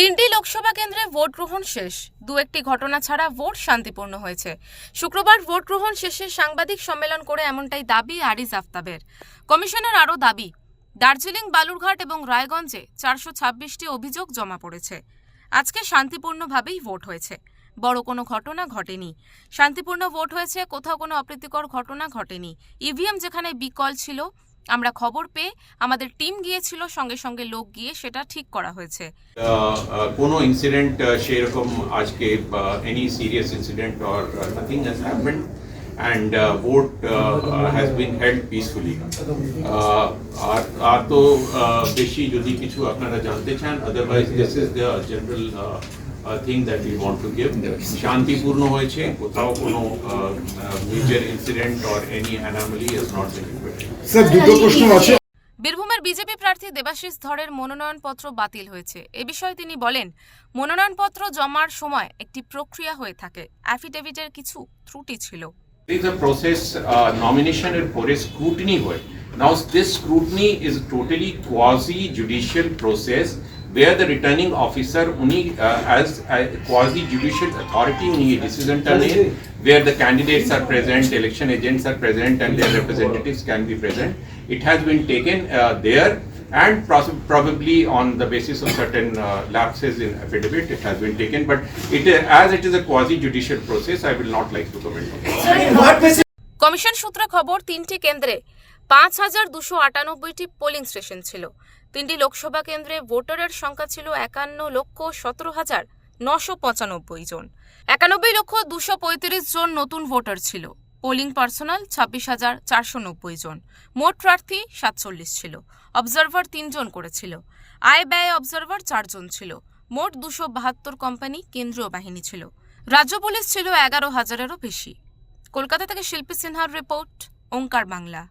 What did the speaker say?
তিনটি লোকসভা কেন্দ্রে ভোট গ্রহণ শেষ। দু একটি ঘটনা ছাড়া ভোট শান্তিপূর্ণ হয়েছে। শুক্রবার ভোট গ্রহণ শেষে সাংবাদিক সম্মেলন করে এমনটাই দাবি আরিজ আফতাবের। কমিশনের আরও দাবি, দার্জিলিং, বালুরঘাট এবং রায়গঞ্জে চারশো ছাব্বিশটি অভিযোগ জমা পড়েছে। আজকে শান্তিপূর্ণভাবেই ভোট হয়েছে। বড় কোনো ঘটনা ঘটেনি। শান্তিপূর্ণ ভোট হয়েছে, কোথাও কোনো অপ্রীতিকর ঘটনা ঘটেনি। ইভিএম যেখানে বিকল ছিল আমরা খবর পেয়ে আমাদের টিম গিয়েছিল সঙ্গে সঙ্গে লোক গিয়ে সেটা ঠিক করা হয়েছে। কোনো ইনসিডেন্ট সেরকম আজকে any serious incident or nothing has happened and vote has been held peacefully আর আর তো uh, বেশি যদি কিছু আপনারা জানতে চান otherwise this is the general thing that we want to give শান্তিপূর্ণ হয়েছে কোথাও কোনো major incident or any anomaly has not sir দুটো প্রশ্ন আছে। বীরভূমের বিজেপি প্রার্থী দেবাশিস ধরের মনোনয়নপত্র বাতিল হয়েছে। এ বিষয়ে তিনি বলেন মনোনয়নপত্র জমার সময় একটি প্রক্রিয়া হয়ে থাকে। অ্যাফিডেভিটের কিছু ত্রুটি ছিল। There is a process, uh, nomination এর পরে scrutiny হয়. Now, this scrutiny is totally quasi judicial process where the returning officer উনি uh, as a quasi judicial authority উনি এই decision টা নেন where the candidates are present, election agents are present and their representatives can be present. It has been taken uh, there and pros- probably on the basis of certain uh, lapses in affidavit, it has been taken. But it, uh, as it is a quasi judicial process, I will not like to comment on it. Commission সূত্রে খবর তিনটি কেন্দ্রে পাঁচ হাজার দুশো আটানব্বইটি polling station ছিল। তিনটি লোকসভা কেন্দ্রে ভোটারের সংখ্যা ছিল একান্ন লক্ষ সতেরো হাজার নশো পঁচানব্বই জন। একানব্বই লক্ষ দুশো পঁয়ত্রিশ জন নতুন ভোটার ছিল। পোলিং পার্সোনাল ছাব্বিশ হাজার চারশো নব্বই জন। মোট প্রার্থী সাতচল্লিশ ছিল। অবজারভার তিনজন করেছিল। আয় ব্যয় অবজারভার চারজন ছিল। মোট দুশো বাহাত্তর কোম্পানি কেন্দ্রীয় বাহিনী ছিল। রাজ্য পুলিশ ছিল এগারো হাজারেরও বেশি। কলকাতা থেকে শিল্পী সিনহার রিপোর্ট, ওঙ্কার বাংলা।